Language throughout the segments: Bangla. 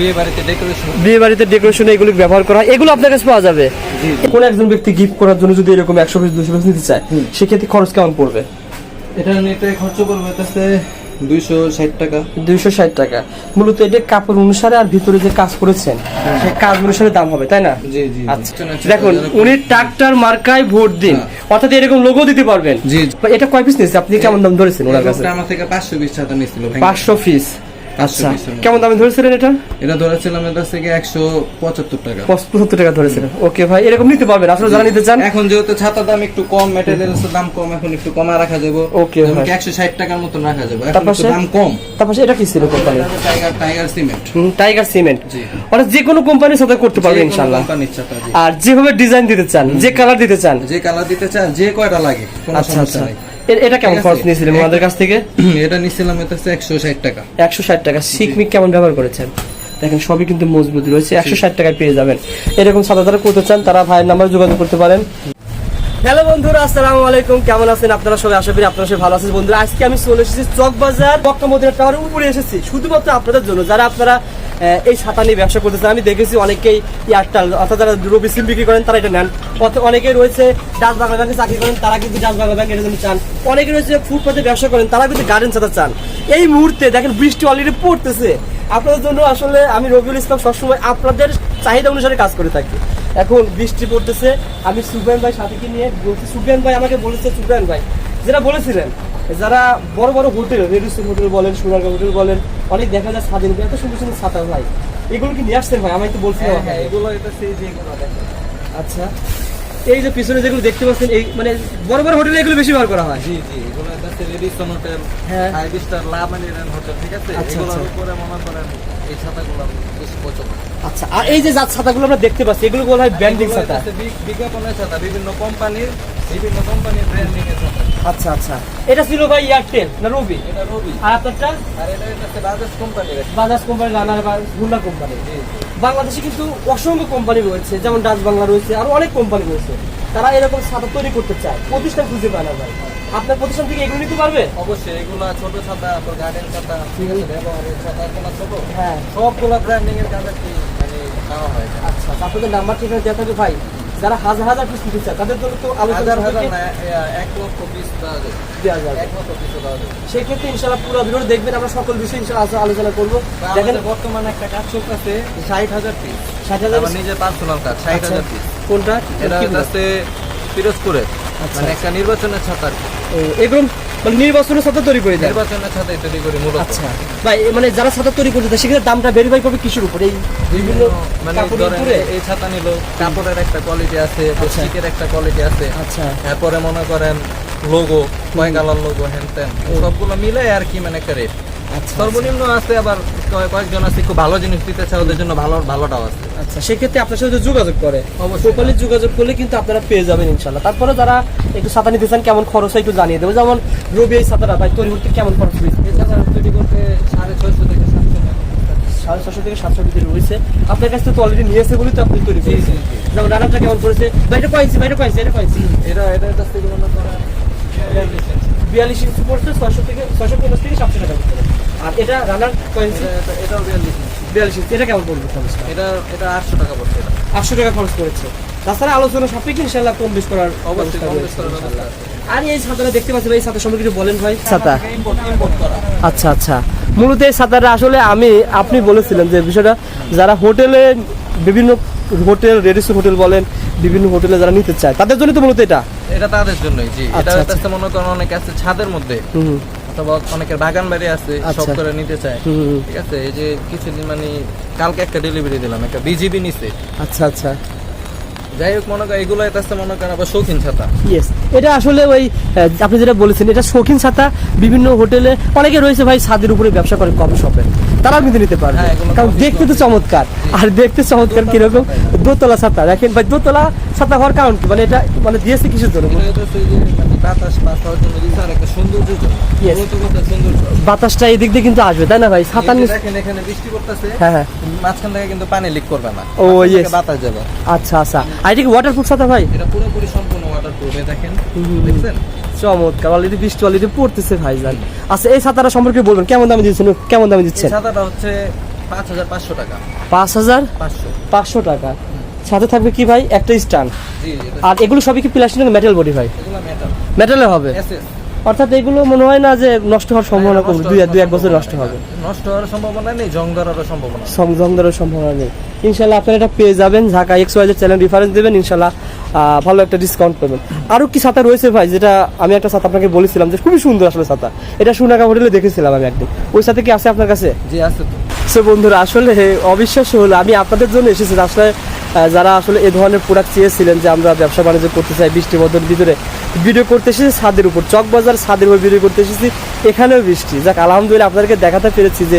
বিয়ে বাড়িতে ডেকোরেশন বিয়ে বাড়িতে ডেকোরেশনে এগুলো ব্যবহার করা হয় এগুলো আপনার কাছে পাওয়া যাবে। কোন একজন ব্যক্তি গিফট করার জন্য যদি এরকম একশো পিস দুশো পিস নিতে চায় সেক্ষেত্রে খরচ কেমন পড়বে? এটা নিতে খরচ করবে হচ্ছে দুইশো ষাট টাকা। দুইশো ষাট টাকা। মূলত এটা কাপড় অনুসারে আর ভিতরে যে কাজ করেছেন সেই কাজ অনুসারে দাম হবে তাই না? জি জি আচ্ছা। দেখুন উনি ট্রাক্টর মার্কায় ভোট দিন। অর্থাৎ এরকম লোগো দিতে পারবেন। হ্যাঁ। জি। এটা কয় পিস নিয়েছে? আপনি কেমন দাম ধরেছেন ওনার কাছে? আমার থেকে পাঁচশো ছাতা নিয়েছিল পাঁচশো পিস আচ্ছা। কেমন দামে ধরেছিলেন এটা? এটা ধরেছিলাম কাছ থেকে একশো পঁচাত্তর টাকা। পঁচাত্তর টাকা ধরেছিলেন। ওকে ভাই এরকম নিতে পারবেন। আসলে যারা নিতে চান এখন যেহেতু ছাতার দাম একটু কম ম্যাটেরিয়ালস দাম কম এখন একটু কমা রাখা যাবে। Okay, ভাই। একশো ষাট টাকার মতন রাখা যাবে? এখন তারপর দাম কম। তারপর এটা কি ছিল company tiger tiger cement tiger cement. যে কোনো কোম্পানির সাথে করতে ছাতা জি। আর যেভাবে ডিজাইন দিতে চান যে কালার দিতে চান। যে কালার দিতে চান যে কয়টা লাগে আচ্ছা আচ্ছা। এটা কেমন খরচ নিয়েছিলেন ওনাদের কাছ থেকে? এটা নিচ্ছিলাম এটা হচ্ছে একশো ষাট টাকা। একশো ষাট টাকা। সিকমিক কেমন ব্যবহার করেছেন? দেখেন সবই কিন্তু মজবুত রয়েছে। একশো ষাট টাকায় পেয়ে যাবেন। এরকম সাদা তারা করতে চান তারা ভাইয়ের নাম্বার যোগাযোগ করতে পারেন। হ্যালো বন্ধুরা আসসালামু আলাইকুম। কেমন আছেন আপনারা সবাই? আশা করি আপনারা সবাই ভালো আছেন। বন্ধুরা আজকে আমি চলে এসেছি চক বাজার বক্কা মদিনা টাওয়ারের উপরে এসেছি। শুধুমাত্র আপনাদের জন্য। যারা আপনারা এই ছাতা নিয়ে ব্যবসা করতেছে। আমি দেখেছি অনেকেই এয়ারটেল অর্থাৎ যারা রবি সিম বিক্রি করেন তারা এটা নেন। অনেকেই রয়েছে ডাচ বাংলা ব্যাংকে চাকরি করেন, তারা কিন্তু ডাচ বাংলা ব্যাংক জন্য চান। অনেকে রয়েছে ফুটপাতে ব্যবসা করেন, তারা কিন্তু গার্ডেন ছাতা চান। এই মুহূর্তে দেখেন বৃষ্টি অলরেডি পড়তেছে। আপনাদের জন্য আসলে আমি রবিউল ইসলাম সবসময় আপনাদের চাহিদা অনুসারে কাজ করে থাকি। এখন বৃষ্টি পড়তেছে, আমি সুফিয়ান ভাই সাথে কি নিয়ে বলছি? সুফিয়ান ভাই আমাকে বলেছে সুফিয়ান ভাই। যেটা বলেছিলেন যারা বড় বড় হোটেল রেডিসন হোটেল বলেন সোনারগাঁ হোটেল বলেন অনেক দেখা যায় স্বাধীন এত সুন্দর সুন্দর ছাতা ভাই। এগুলো কি নিয়ে আসছেন ভাই? আমি তো বলছিলাম হ্যাঁ, এগুলো এটা সেই যে। আচ্ছা। এই যে পিছনে যেগুলো দেখতে পাচ্ছেন এই মানে বড় বড় হোটেলে এগুলো বেশি ব্যবহার করা হয়। জি জি এগুলো এটা হচ্ছে রেডিসন হোটেল হ্যাঁ। ফাইভ স্টার লা মানিরান হোটেল ঠিক আছে? আচ্ছা, এগুলোর আচ্ছা। উপরে মনে করেন এই ছাতাগুলো বেশি পছন্দ আচ্ছা আর এই যে জাত ছাতাগুলো আমরা দেখতে পাচ্ছি এগুলো বলা হয় এগুলো ছাতা। বিজ্ঞাপনের ছাতা বিভিন্ন কোম্পানির বিভিন্ন কোম্পানির ব্র্যান্ডিং এর আচ্ছা আচ্ছা। এটা ছিল ভাই এয়ারটেল না রবি এটা রবি আর আপনারটা আর এটা এটা হচ্ছে বাজাজ কোম্পানির বাজাজ কোম্পানি রানার বা হুন্ডা কোম্পানি বাংলাদেশে কিন্তু অসংখ্য কোম্পানি রয়েছে যেমন ডাচ বাংলা রয়েছে আর অনেক কোম্পানি রয়েছে। তারা এরকম ছাতা তৈরি করতে চায়। প্রতিষ্ঠান খুঁজে পায় না ভাই। আপনার প্রতিষ্ঠান থেকে এগুলো নিতে পারবে? অবশ্যই এগুলো ছোট ছাতা তারপর গার্ডেন ছাতা ঠিক আছে ব্যবহারের ছাতা এগুলো ছোট। হ্যাঁ। সবগুলো ব্র্যান্ডিং এর কাছে কি মানে নেওয়া হয়। আচ্ছা আপনাদের নাম্বার ঠিক আছে দেওয়া থাকবে ভাই। যারা হাজার হাজার পিস নিতে চায় তাদের জন্য তো হাজার হাজার সাপেক্ষে না এ- এক লক্ষ পিস দেওয়া যাবে। এক লক্ষ পিস দেওয়া যাবে। সেক্ষেত্রে ইনশাল্লাহ পুরো ভিডিও দেখবেন আমরা সকল বিষয়ে ইনশাল্লাহ আলোচনা করব। দেখেন বর্তমানে একটা কাজ চলতেছে ষাট হাজার পিস ষাট হাজার নিজের পার্সোনাল কাজ ষাট আচ্ছা, হাজার পিস কোনটা? এটা হচ্ছে পিরোজপুরের আচ্ছা। মানে একটা নির্বাচনের ছাতার। এগুলো মানে নির্বাচনের সাথে তৈরি করে দেয় নির্বাচনের তৈরি করি মূলত। আচ্ছা। ভাই মানে যারা ছাতা তৈরি করতে সেক্ষেত্রে দামটা ভেরিফাই করবে কিসের উপরে? এই বিভিন্ন মানে এই ছাতা নিল কাপড়ের একটা কোয়ালিটি আছে আচ্ছা। প্লাস্টিকের একটা কোয়ালিটি আছে। আচ্ছা। এরপরে মনে করেন লোগো কয় লোগো হ্যান ত্যান সবগুলো মিলে আর কি মানে একটা রেট আচ্ছা সর্বনিম্ন আছে আবার কয়েকজন আছে খুব ভালো জিনিস দিতে চায় ওদের জন্য ভালো ভালোটাও আছে। আচ্ছা সেক্ষেত্রে আপনার সাথে যোগাযোগ করে অবশ্যই। প্রপারলি যোগাযোগ করলে কিন্তু আপনারা পেয়ে যাবেন ইনশাল্লাহ তারপরে যারা একটু ছাতা নিতে চান কেমন খরচ হয় একটু জানিয়ে দেবো। যেমন রবি এই ছাতাটা ভাই তৈরি করতে কেমন খরচ হয়েছে? এছাড়া তৈরি করতে সাড়ে ছয়শো থেকে সাতশো টাকা সাড়ে ছশো থেকে সাতশো ভিতরে রয়েছে। আপনার কাছ থেকে তো অলরেডি নিয়েছে বলেই তো আপনি তৈরি করেছেন। যেমন রানারটা কেমন করেছে ভাই এটা কয়েছি ভাই এটা কয়েছি এটা কয়েছি এটা এটার কাছ থেকে মনে করেন বিয়াল্লিশ ইঞ্চি। পড়ছে ছয়শো থেকে ছয়শো পঞ্চাশ থেকে সাতশো টাকা ভিতরে আর এটা রানার কয়েছি এটা- এটা- এটাও বিয়াল্লিশ বিয়াল্লিশ ইঞ্চি এটা কেমন পড়বে? খরচটা এটা এটা আটশো টাকা পড়ছে এটা। আটশো টাকা খরচ করেছে। তাছাড়া আলোচনা সাপেক্ষে ইনশাল্লাহ কম বেশ করার অবশ্যই আছে। আর এই ছাতাটা দেখতে পাচ্ছি ভাই ছাতা সম্পর্কে কিছু বলেন ভাই। ছাতা? ইম্পোর্ট ইম্পোর্ট করা। আচ্ছা আচ্ছা। মূলত এই ছাতাটা আসলে আমি আপনি বলেছিলেন যে বিষয়টা যারা হোটেলে বিভিন্ন হোটেল রেডিসন হোটেল বলেন বিভিন্ন হোটেলে যারা নিতে চায় তাদের জন্য তো মূলত এটা? এটা তাদের জন্যই জি। এটা আচ্ছা, আচ্ছা। হচ্ছে মনে করেন অনেকে আছে ছাদের মধ্যে অথবা অনেকের বাগান বাড়ি আছে সব আচ্ছা। করে নিতে চায়। ঠিক আছে? এই যে কিছুদিন মানে কালকে একটা ডেলিভারি দিলাম একটা বিজিবি নিছে। আচ্ছা আচ্ছা। যাই হোক, মনে করেন এগুলো আসতে মনে করেন আবার শৌখিন ছাতা। ইয়েস এটা আসলে ওই আপনি যেটা বলেছেন, এটা শৌখিন ছাতা, বিভিন্ন হোটেলে, অনেকে রয়েছে ভাই ছাদের উপরে ব্যবসা করে কফি শপে। তারাও কিন্তু নিতে পারবে। হ্যাঁ, কারণ দেখতে তো চমৎকার। আর দেখতে চমৎকার কীরকম? দোতলা ছাতা। দেখেন ভাই দোতলা ছাতা হওয়ার কারণ কি? মানে এটা মানে দিয়েছে কিসের জন্য? মানে বাতাসটা এদিক দিয়ে কিন্তু আসবে তাই না ভাই? ছাতার এখানে বৃষ্টি পড়তেছে। হ্যাঁ হ্যাঁ। মাঝখান থেকে কিন্তু পানি লিক করবে না। ও. থেকে বাতাস যাবে। আচ্ছা আচ্ছা। আর এটা কি ওয়াটারপ্রুফ ছাতা ভাই? এটা পুরোপুরি সম্পূর্ণ ওয়াটারপ্রুফ দেখেন। দেখছেন? চমৎকার অলরেডি বৃষ্টি অলরেডি পড়তেছে ভাই জান আচ্ছা এই ছাতাটা সম্পর্কে বলবেন কেমন দামে দিচ্ছেন কেমন দামে দিচ্ছেন? ছাতাটা হচ্ছে পাঁচ হাজার পাঁচশো টাকা। পাঁচ হাজার পাঁচশো। পাঁচশো টাকা। সাথে থাকবে কি ভাই? একটা জি এটা আর এগুলো সবই কি প্লাস্টিক মেটাল বডি ভাই? এগুলো হবে? অর্থাৎ এগুলো মনে হয় না যে নষ্ট হওয়ার সম্ভাবনা কম দুই দুই এক বছর নষ্ট হবে। নষ্ট হওয়ার সম্ভাবনা নেই জং ধরারও সম্ভাবনা নেই। সংযম দেওয়ার সম্ভাবনা নেই। ইনশাল্লাহ আপনারা এটা পেয়ে যাবেন ঢাকা এক্স ওয়াইজের চ্যানেল রেফারেন্স দেবেন ইনশাল্লাহ। ভালো একটা ডিসকাউন্ট পাবেন। আরও কি ছাতা রয়েছে ভাই যেটা আমি একটা ছাতা আপনাকে বলেছিলাম যে খুবই সুন্দর আসলে ছাতা। এটা সুনাগা হোটেলে দেখেছিলাম আমি একদিন। ওই সাথে কি আছে আপনার কাছে? জি আছে তো। সো বন্ধুরা আসলে অবিশ্বাস্য হলো আমি আপনাদের জন্য এসেছি আসলে যারা আসলে এ ধরনের প্রোডাক্ট চেয়েছিলেন যে আমরা ব্যবসা বাণিজ্য করতে চাই বৃষ্টি বদল ভিতরে ভিডিও করতে এসেছি ছাদের উপর চকবাজার ছাদের উপর ভিডিও করতে এসেছি এখানেও বৃষ্টি। যাক আলহামদুলিল্লাহ আপনাদেরকে দেখাতে পেরেছি যে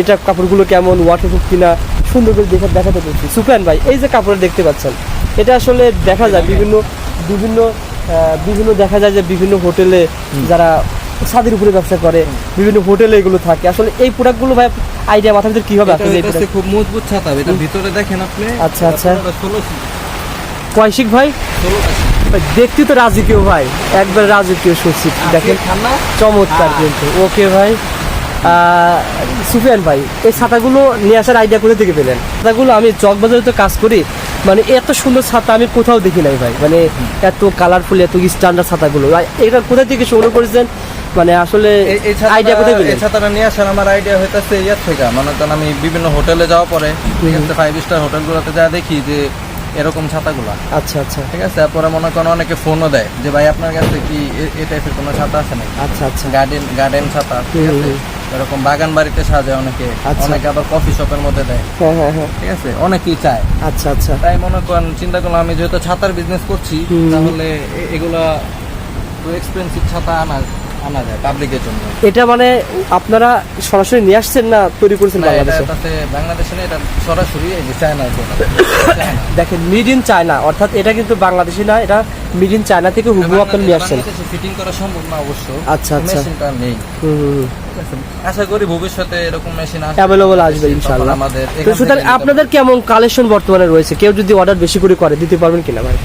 এটা কাপড়গুলো কেমন ওয়াটারপ্রুফ কিনা সুন্দর করে দেখা দেখাতে পেরেছি। সুপেন ভাই এই যে কাপড় দেখতে পাচ্ছেন এটা আসলে দেখা যায় বিভিন্ন বিভিন্ন বিভিন্ন দেখা যায় যে বিভিন্ন হোটেলে যারা ছাদের উপরে ব্যবসা করে বিভিন্ন হোটেলে এগুলো থাকে। আসলে এই প্রোডাক্টগুলো ভাই আইডিয়া মাথার ভিতরে কি হবে এটা এই product- খুব মজবুত ছাতা এটা ভিতরে দেখেন আপনি আচ্ছা, আচ্ছা। কয়শিক ভাই? দেখতে তো রাজকীয় ভাই। একবার রাজকীয় সচিব দেখেন। চমৎকার। কিন্তু। ওকে ভাই। সুফিয়ান ভাই এই ছাতাগুলো নিয়ে আসার আইডিয়া করে থেকে পেলেন? ছাতাগুলো আমি চকবাজারে তো কাজ করি। মানে এত সুন্দর ছাতা আমি কোথাও দেখি নাই ভাই। মানে এত কালারফুল এত স্ট্যান্ডার্ড ছাতাগুলো। এটা কোথা থেকে সংগ্রহ করেছেন? মানে আসলে আইডিয়া কোথায় পেলেন? এই ছাতাটা নিয়ে আসার আমার আইডিয়া হইতাছে ইয়ার থেকে। মানে করেন আমি বিভিন্ন হোটেলে যাওয়া পরে ঠিক আছে ফাইভ স্টার হোটেলগুলোতে যা দেখি যে এরকম ছাতাগুলা। আচ্ছা আচ্ছা। ঠিক আছে তারপরে মনে করেন অনেকে ফোনও দেয় যে ভাই আপনার কাছে কি এ- এই টাইপের কোনো ছাতা আছে নাকি? আচ্ছা আচ্ছা। গার্ডেন গার্ডেন ছাতা ঠিক আছে। এরকম বাগান বাড়িতে সাজায় অনেকে। আচ্ছা। অনেকে আবার কফি শপের মধ্যে দেয়। হ্যাঁ হ্যাঁ হ্যাঁ। ঠিক আছে? অনেকেই চায়। আচ্ছা আচ্ছা। তাই মনে করেন চিন্তা করলাম আমি যেহেতু ছাতার বিজনেস করছি তাহলে এগুলা তো এক্সপেন্সিভ ছাতা আনা আনা যায় পাবলিকের জন্য। এটা মানে আপনারা সরাসরি নিয়ে আসছেন না তৈরি করেছেন বাংলাদেশে? তাতে বাংলাদেশে না, এটা সরাসরি এই যে চায়না। দেখেন মিড ইন চায়না অর্থাৎ এটা কিন্তু বাংলাদেশি না এটা মিড ইন চায়না থেকে হুবহু আপনার নিয়ে আসছেন? ফিটিং করা সম্ভব না অবশ্য। আচ্ছা, আচ্ছা। মেশিনটা নেই। আশা করি ভবিষ্যতে এরকম মেশিন আসবে। অ্যাভেলেবল আসবে ইনশাআল্লাহ। আমাদের তো সুতরাং আপনাদের কেমন কালেকশন বর্তমানে রয়েছে? কেউ যদি অর্ডার বেশি করে করে দিতে পারবেন কিনা ভাই।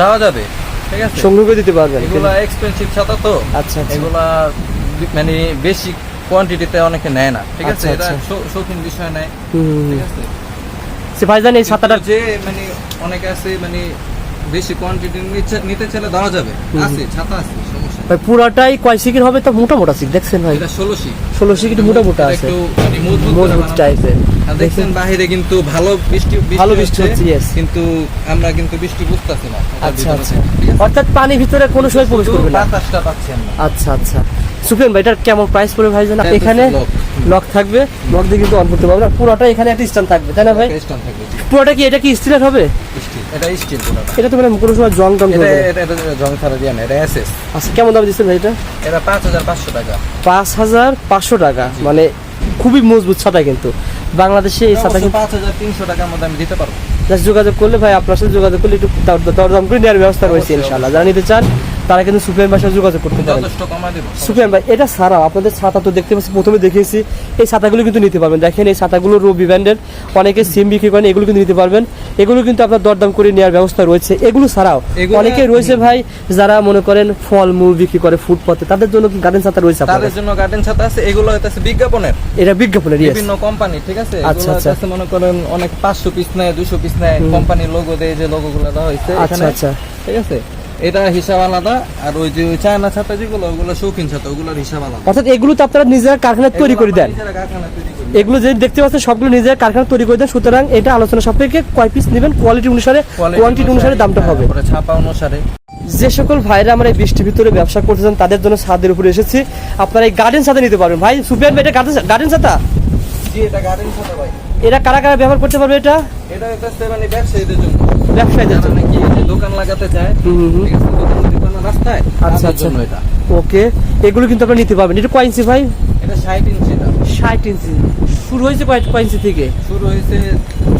দেওয়া যাবে। ঠিক আছে? সংগ্রহ করে দিতে পারবেন এগুলা এক্সপেন্সিভ ছাতা তো। আচ্ছা আচ্ছা। এগুলা মানে বেশি কোয়ান্টিটিতে অনেকে নেয় না। ঠিক আছে? আচ্ছা, এটা আচ্ছা। শৌখিন বিষয় নেয়। ঠিক আছে? সে ভাইজান এই ছাতাটা যে মানে অনেকে আছে মানে বেশি কোয়ান্টিটি নিতে চাইলে দেওয়া যাবে। আছে ছাতা আছে ভাই পুরাটাই কয় সিকের হবে? তো মোটা মোটা সিক দেখছেন ভাই? এটা ষোলো শিক ষোলো সিক একটু মোটা মোটা আছে। একটু মানে মজবুত। টাইপের দেখছেন বাহিরে কিন্তু ভালো বৃষ্টি ভালো বৃষ্টি হচ্ছে, yes. কিন্তু আমরা কিন্তু বৃষ্টি বুঝতেছি না। আচ্ছা আচ্ছা? অর্থাৎ পানি ভিতরে কোনো সময় প্রবেশ করবে না। বাতাসটা পাচ্ছি আমরা। আচ্ছা আচ্ছা। সুফিয়ান ভাই এটার কেমন প্রাইস পড়বে ভাই জান এটা এখানে। লক থাকবে। লক দিয়ে কিন্তু অন করতে পারবে না। পুরোটা এখানে একটা স্ট্যান্ড থাকবে তাই না ভাই? স্টোন থাকবে পুরোটা কি এটা কি স্টিলের হবে? এটা স্টিল পুরোটা এটা তো মানে কোনো সময় জং টং এটা এটা জং ছাড়া দিয়ে না এটা এসএস আচ্ছা কেমন দাম দিচ্ছেন ভাই এটা? এটা পাঁচ হাজার পাঁচশো টাকা। পাঁচ হাজার পাঁচশো টাকা। মানে খুবই মজবুত ছাতা কিন্তু। বাংলাদেশে এই ছাতা কিন্তু পাঁচ হাজার তিনশো টাকার মধ্যে আমি দিতে পারব। জাস্ট যোগাযোগ করলে ভাই আপনার সাথে যোগাযোগ করলে একটু দরদাম করে নেওয়ার ব্যবস্থা রয়েছে ইনশাআল্লাহ। যারা নিতে চান তারা কিন্তু সুফিয়ান ভাইয়ের সাথে যোগাযোগ করতে পারেন। সুফিয়ান ভাই এটা ছাড়াও আপনাদের ছাতা তো দেখতে পাচ্ছি প্রথমে দেখিয়েছি এই ছাতাগুলো কিন্তু নিতে পারবেন। দেখেন এই ছাতাগুলো রবি ব্র্যান্ডের অনেকে সিম বিক্রি করেন এগুলো কিন্তু নিতে পারবেন। এগুলো কিন্তু আপনার দরদাম করে নেওয়ার ব্যবস্থা রয়েছে। এগুলো ছাড়াও অনেকে রয়েছে ভাই যারা মনে করেন ফল মূল বিক্রি করে ফুটপথে তাদের জন্য কি গার্ডেন ছাতা রয়েছে তাদের জন্য গার্ডেন ছাতা আছে এগুলো হইতেছে বিজ্ঞাপনের। এটা বিজ্ঞাপনের বিভিন্ন কোম্পানি ঠিক আছে? আচ্ছা, আচ্ছা। মনে করেন অনেক পাঁচশো পিস নেয় দুশো পিস নেয় কোম্পানির লোগো দেয় যে লোগো গুলো দেওয়া হয়েছে আচ্ছা আচ্ছা। ঠিক আছে? এটা হিসাব আলাদা আর ওই যে চায়না ছাতা যেগুলো ওগুলো শৌখিন ছাতা ওগুলোর হিসাব আলাদা। অর্থাৎ এগুলো তো আপনারা নিজেরা কারখানায় তৈরি করে দেন। এগুলো যে দেখতে পাচ্ছেন সবগুলো নিজের কারখানা তৈরি করে দেন। সুতরাং এটা আলোচনা সাপেক্ষে কয় পিস নেবেন? কোয়ালিটি অনুসারে কোয়ান্টিটি অনুসারে দামটা হ্যাঁ, হবে। ছাপা অনুসারে। যে সকল ভাইরা আমরা এই বৃষ্টির ভিতরে ব্যবসা করতে চান তাদের জন্য ছাদের উপরে এসেছি। আপনারা এই গার্ডেন ছাতা নিতে পারবেন। ভাই সুপিয়ান ভাই এটা গার্ডেন ছাতা? জি এটা গার্ডেন ছাতা ভাই। এরা কারা কারা ব্যবহার করতে পারবে এটা? এটা একটা মানে ব্যবসায়ীদের জন্য। ব্যবসায়ীদের জন্য। কি দোকান লাগাতে চায় হুম, হুম, হুম। ঠিক আছে দোকান রাস্তায় আচ্ছা, আচ্ছা। এটা। ওকে এগুলো কিন্তু আপনারা নিতে পারবেন। এটা কয় ইঞ্চি ভাই? এটা ষাট ইঞ্চি এটা। ষাট ইঞ্চি। শুরু হয়েছে কয় ইঞ্চি থেকে? শুরু হয়েছে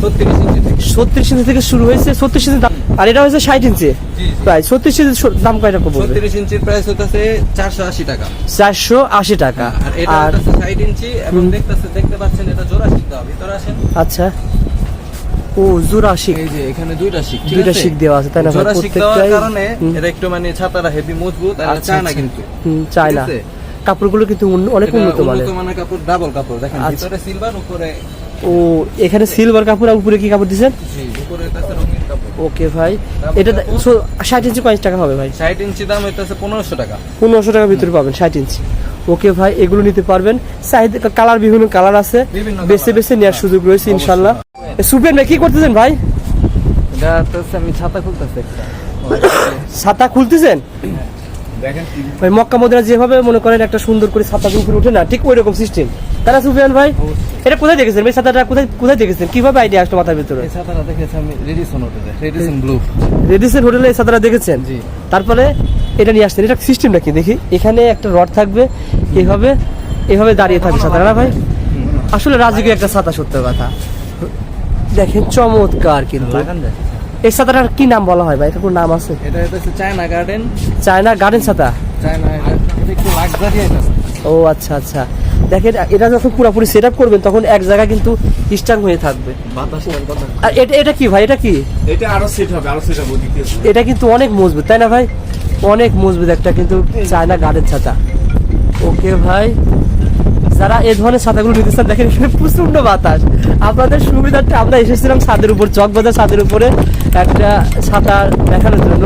ছত্রিশ ইঞ্চি থেকে। ছত্রিশ ইঞ্চি থেকে শুরু হয়েছে ছত্রিশ ইঞ্চি দাম আর এটা হয়েছে ষাট ইঞ্চি? জি জি। প্রায় ছত্রিশ ইঞ্চি দাম কয় টাকা ছত্রিশ ইঞ্চির প্রাইস হইতাছে চারশো আশি টাকা। চারশো আশি টাকা। আর এটা ষাট ইঞ্চি এবং দেখতেছে দেখতে পাচ্ছেন এটা জোড়া শিক দেওয়া ভিতরে আসেন। আচ্ছা। ও জোড়া শিক। এই যে এখানে দুইটা শিক দুইটা শিক দেওয়া আছে তাই না জোড়া শিক দেওয়ার কারণে। এটা একটু মানে ছাতাটা হেভি মজবুত আর চায় না। কিন্তু। চায় না? কাপড়গুলো কিন্তু অনেক উন্নত মানের। মানের কাপড় ডাবল কাপড়। দেখেন আচ্ছা। ভিতরে সিলভার উপরে ও এখানে সিলভার কাপড় আর উপরে কি কাপড় কাপড়। ওকে ভাই। এটা ষাট ইঞ্চি কয়েক টাকা হবে ভাই? ষাট ইঞ্চি দাম হইতাছে পনেরোশো টাকা। পনেরোশো টাকার ভিতরে পাবেন ষাট ইঞ্চি। ওকে ভাই এগুলো নিতে পারবেন। চাহিদা কালার বিভিন্ন কালার আছে। বেছে বেছে নেওয়ার সুযোগ রয়েছে ইনশাল্লাহ সুপেন ভাই কি করতেছেন ভাই? আমি ছাতা খুলতেছি ছাতা খুলতেছেন? দেখেন ভাই মক্কা মদিনা যেভাবে মনে করেন একটা সুন্দর করে ছাতা উপরে উঠে না ঠিক ওই রকম সিস্টেম তারা সুফিয়ান ভাই এটা কোথায় দেখেছেন? ভাই ছাতাটা কোথায় কোথায় দেখেছেন? কীভাবে আইডিয়া আসলো মাথার ভিতরে? এই ছাতাটা দেখেছি আমি রেডিসন হোটেলে রেডিসন ব্লু রেডিসের হোটেলে এই ছাতাটা দেখেছেন? জি। তারপরে এটা নিয়ে আসছেন। এটা সিস্টেমটা কি? দেখি। এখানে একটা রড থাকবে এভাবে এভাবে দাঁড়িয়ে থাকবে ছাতাটা না ভাই? আসলে রাজকীয় একটা ছাতা সত্য কথা। দেখেন চমৎকার কিন্তু। এই ছাতাটার কি নাম বলা হয় ভাই? এটা কোনো নাম আছে? এটা হচ্ছে চায়না গার্ডেন চায়না গার্ডেন ছাতা চায়না এটা এটা একটু লাক্সারি আইতাছে ও আচ্ছা আচ্ছা। দেখেন এটা যখন পুরোপুরি সেট আপ করবেন তখন এক জায়গায় কিন্তু স্ট্রাং হয়ে থাকবে। বাতাস আর এটা এটা কি ভাই? এটা কি? এটা আরও সেট হবে আরও সেট হবে এটা কিন্তু অনেক মজবুত তাই না ভাই? অনেক মজবুত একটা কিন্তু চায়না গার্ডেন ছাতা ওকে ভাই যারা এই ধরনের ছাতাগুলো নিতে চান দেখেন এখানে প্রচণ্ড বাতাস। আপনাদের সুবিধার্থে আমরা এসেছিলাম ছাদের উপর চক চকবাজার ছাদের উপরে। একটা ছাতা দেখানোর জন্য।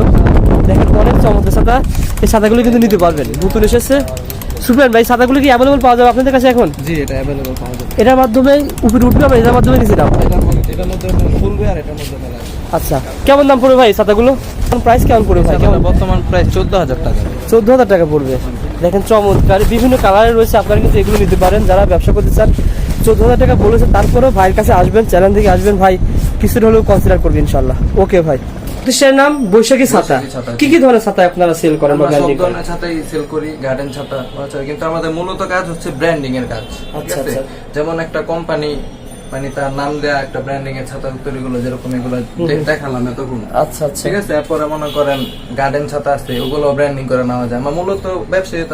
দেখেন অনেক চমৎকার ছাতা। এই ছাতাগুলো কিন্তু নিতে পারবেন। নতুন এসেছে। সুফিয়ান ভাই ছাতাগুলো কি অ্যাভেলেবল পাওয়া যাবে আপনাদের কাছে এখন? জি এটা অ্যাভেলেবল পাওয়া যাবে। এটার মাধ্যমে উপরে উঠবে আমরা এটার মাধ্যমে এটার মধ্যে এটার মধ্যে ফুলবে আর এটার মধ্যে আচ্ছা। কেমন দাম পড়বে ভাই ছাতাগুলো? প্রাইস কেমন পড়বে ভাই? কেমন? বর্তমান প্রায় চোদ্দ হাজার টাকা। চোদ্দ হাজার টাকা পড়বে। দেখেন চমৎকার। বিভিন্ন কালারের রয়েছে। আপনারা কিন্তু এগুলো নিতে পারেন। যারা ব্যবসা করতে চান চোদ্দ হাজার টাকা বলেছে তারপরেও ভাইয়ের কাছে আসবেন চ্যানেল থেকে আসবেন ভাই কিছুটা হলেও কনসিডার করবেন ইনশাল্লাহ ওকে ভাই। প্রতিষ্ঠানের নাম বৈশাখী ছাতা। কি কি ধরনের ছাতা আপনারা সেল করেন বা ব্র্যান্ডিং করেন? ছাতাই সেল করি গার্ডেন ছাতা আচ্ছা কিন্তু আমাদের মূলত কাজ হচ্ছে ব্র্যান্ডিং এর কাজ আচ্ছা, আচ্ছা। যেমন একটা কোম্পানি মানে তার নাম দেয়া একটা ব্র্যান্ডিং এর ছাতা তৈরিগুলো যেরকম এগুলো দেখালাম এতক্ষণ। আচ্ছা আচ্ছা। ঠিক আছে এরপরে মনে করেন গার্ডেন ছাতা আছে ওগুলো ব্র্যান্ডিং করে নেওয়া যায়। আমার মূলত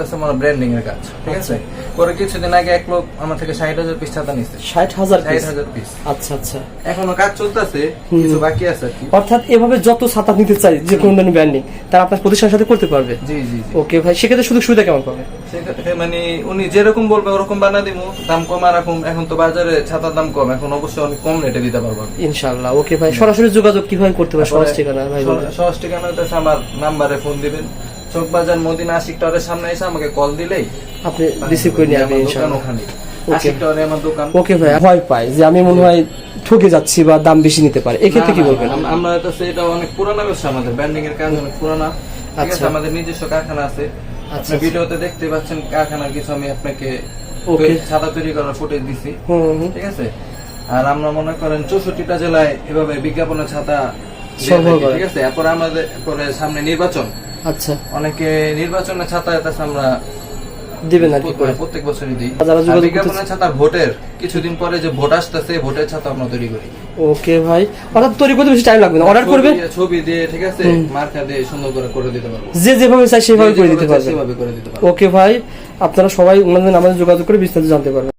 আছে ব্র্যান্ডিং এর কাজ ঠিক আছে? পরে কিছুদিন আগে এক লোক আমার থেকে ষাট হাজার পিস ছাতা নিচ্ছে ষাট হাজার ষাট হাজার পিস আচ্ছা আচ্ছা। এখনও কাজ চলতেছে কিছু বাকি আছে অর্থাৎ এভাবে যত ছাতা নিতে চাই যে কোনো ধরনের ব্র্যান্ডিং তারা আপনার প্রতিষ্ঠানের সাথে করতে পারবে? জি জি ওকে ভাই সেক্ষেত্রে সুযোগ সুবিধা কেমন পাবে? সেক্ষেত্রে মানে উনি যেরকম বলবে ওরকম বানা দিব দাম কম আর এখন এখন তো বাজারে ছাতার দাম কম। এখন অবশ্যই অনেক কম রেটে দিতে পারব ওকে ভাই সরাসরি যোগাযোগ কীভাবে করতে পারবে সহজ ঠিকানা ভাই সহজ ঠিকানা হইতেছে আমার নাম্বারে ফোন দিবেন। মদিনা আশিক টাওয়ারের সামনে এসে আমাকে কল দিলেই আপনি রিসিভ করে নিয়ে আসবেন ওখানে ওকে। ভাই ভয় পাই যে আমি মনে হয় ঠকে যাচ্ছি বা দাম বেশি নিতে পারে। এক্ষেত্রে কি বলবেন? আমরা তো এটা অনেক পুরানা ব্যবসা আমাদের ব্র্যান্ডিং এর কাজ অনেক পুরানা। আচ্ছা। আমাদের নিজস্ব কারখানা আছে। আচ্ছা, আপনি ভিডিওতে দেখতে পাচ্ছেন কারখানার কিছু আমি আপনাকে Okay. ছাতা তৈরি করার ফুটেজ দিছি। ঠিক আছে? আর আমরা মনে করেন চৌষট্টিটা জেলায় এভাবে বিজ্ঞাপনের ছাতা। ঠিক আছে? এরপরে আমাদের পরে সামনে নির্বাচন। আচ্ছা। অনেকে নির্বাচনের ছাতা এটাছে আমরা দিবেন আর কি করে। প্রত্যেক বছরই দিই। যারা যোগাযোগ বিজ্ঞাপনের ছাতা ভোটের কিছুদিন পরে যে ভোট আসতেছে ভোটের ছাতা আমরা তৈরি করি। ওকে ভাই। অর্থাৎ তৈরি করতে বেশি টাইম লাগবে না। অর্ডার করবে ছবি দিয়ে ঠিক আছে? দিয়ে সুন্দর করে করে দিতে পারব। যে যেভাবে চাই সেভাবে করে দিতে পারবে সেভাবে করে দিতে পারব। ওকে ভাই আপনারা সবাই ওনাদের আমাদের যোগাযোগ করে বিস্তারিত জানতে পারবেন।